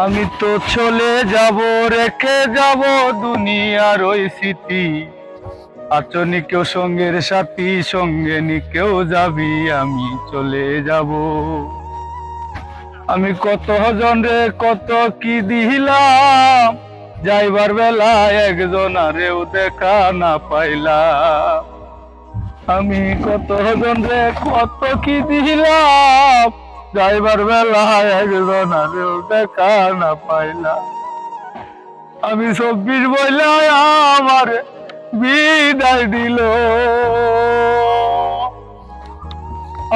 আমি তো চলে যাব, রেখে যাব দুনিয়ার ওই স্মৃতি। আচনি কেউ সঙ্গের সাথী, সঙ্গে নি কেউ যাবি, আমি চলে যাব। আমি কত জন রে, কত কি দিলাম, যাইবার বেলা একজন আরেও দেখা না পাইলাম। আমি কত জন রে, কত কি দিলাম যাইবার বেলায় একজন আরেও দেখা না পাইলাম আমি চব্বিশ বইলা আমার বিদায় দিল।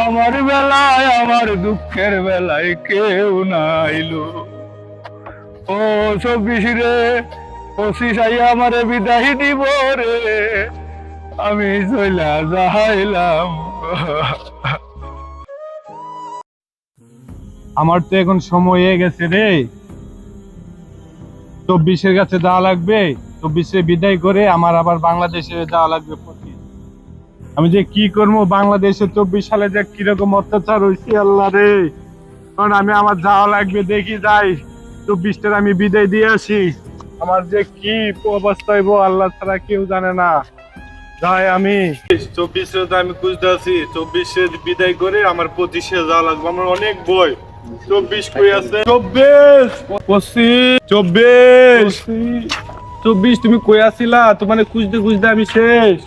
আমার বেলায়, আমার দুঃখের বেলায় কেউ নাইলো। ও চব্বিশ রে, পঁচিশ আই আমারে বিদায় দিব রে। আমি চইলা যাইলাম। আমার তো এখন সময় হয়ে গেছে রে। চব্বিশের কাছে যাওয়া লাগবে, চব্বিশে বিদায় করে আমার আবার বাংলাদেশে যাওয়া লাগবে পঁচিশ আমি যে কি করব, বাংলাদেশে চব্বিশ সালে যে কীরকম অত্যাচার হয়েছে, আল্লাহ রে। কারণ আমি আমার যাওয়া লাগবে, দেখি যাই। চব্বিশটার আমি বিদায় দিয়ে আসি। আমার যে কি অবস্থা হইব, আল্লাহ ছাড়া কেউ জানে না। যাই আমি। চব্বিশে আমি খুঁজতে আছি চব্বিশে বিদায় করে আমার পঁচিশে যাওয়া লাগবে। আমার অনেক বই। চব্বিশ কই আছে। চব্বিশ পঁচিশ চব্বিশ। চব্বিশ তুমি কই আসিলা? তোমার খুঁজতে খুঁজতে আমি শেষ।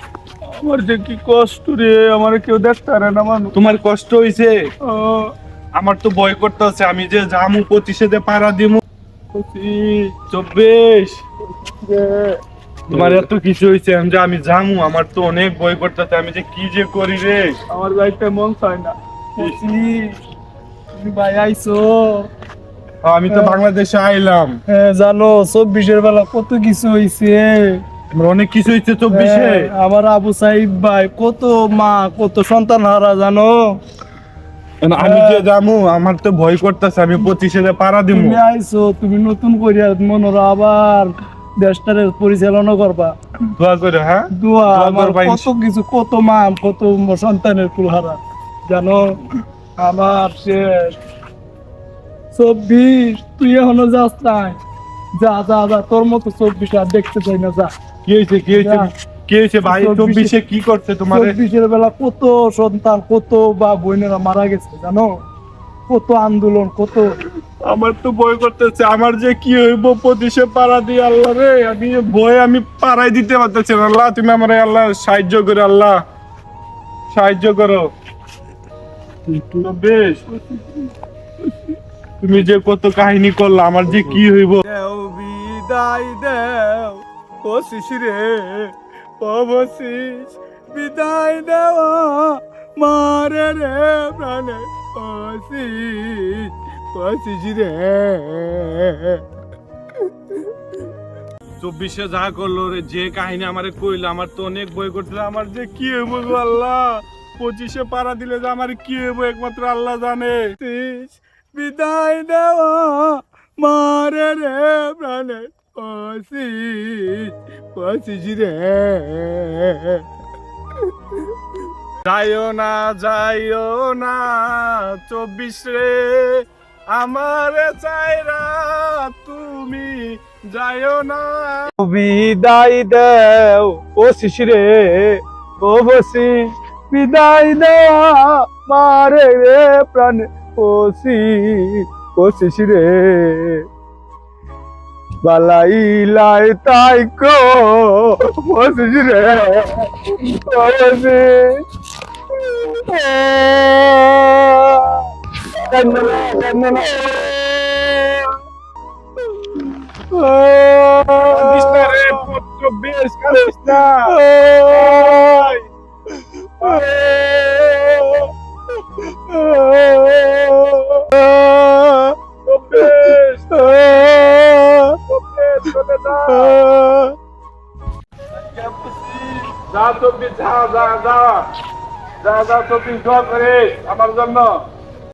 আমার যে কি কষ্ট রে আমার কেউ দেখতে না মানুষ। তোমার কষ্ট হইছে? আমার তো ভয় করতেছে আমি যে জামু পঁচিশে যে পাড়া দিমু। চব্বিশ। তোমার এত কিছু হয়েছে আমি যে আমি জামু আমার তো অনেক ভয় করতেছে আমি যে কি যে করি রে। আমার যাইতে মন চায় না। ভাই আইছো আমি তো বাংলাদেশে আইলাম। হ্যাঁ জানো চব্বিশের বেলা কত কিছু আমার অনেক কিছু হয়েছে চব্বিশে। হ্যাঁ, আমার আবু সাহিব ভাই কত মা কত সন্তান হারা জানো। আমি যে জামু আমার তো ভয় করতেছে আমি পঁচিশে পাড়া দিমু। তুমি আইছো তুমি নতুন করিয়া মনোরা আবার দেশটারে পরিচালনা করবা। দোয়া করে হ্যাঁ? দোয়া আমার কত কিছু কত মা কত সন্তানের কুলহারা জানো? আমার শেষ চব্বিশ তুই এখনও যাস নাই। যা যা যা তোর মতো চব্বিশ আর দেখতে চাই না যা। কি হয়েছে কি হয়েছে? কি হয়েছে ভাই? চব্বিশে- কি করছে তোমার? চব্বিশের বেলা কত সন্তান কত বা বোনেরা মারা গেছে জানো? কত আন্দোলন কত। আমার তো ভয় করতেছে আমার যে কি হইব পঁচিশে পাড়া দিয়ে আল্লাহ রে আমি ভয় আমি পাড়াই দিতে পারতেছি আল্লাহ তুমি আমার আল্লাহ সাহায্য করো আল্লাহ। সাহায্য করো। বেশ তুমি যে কত কাহিনী করলা আমার যে কি হইব? দেও বিদায় দেও ও বসিস বিদায় দেওয়া মারে রে প্রাণে রে। চব্বিশে যা করল রে যে কাহিনী আমারে কইলো আমার তো অনেক বই করতে আমার যে কি হইব আল্লাহ? পঁচিশে পাড়া দিলে যে আমার কি হইব, একমাত্র আল্লাহ জানে। বিদায় দেওয়া মারে রে প্রাণে। রে। যাইও না যাইও না, চব্বিশ রে। আমার চাইরা তুমি যাইও না। বিদায় দেও, ও শিশিরে। ও বসি। বিদায় দেওয়া মারে রে প্রাণ ওসি ও শিশিরে বালাই লাই তাই কো ও শিশিরে ও বসি কান্না কান্না কান্দিস না। যা চব্বিশ যা যা যা যা চব্বিশ দোয়া করিস আমার জন্য।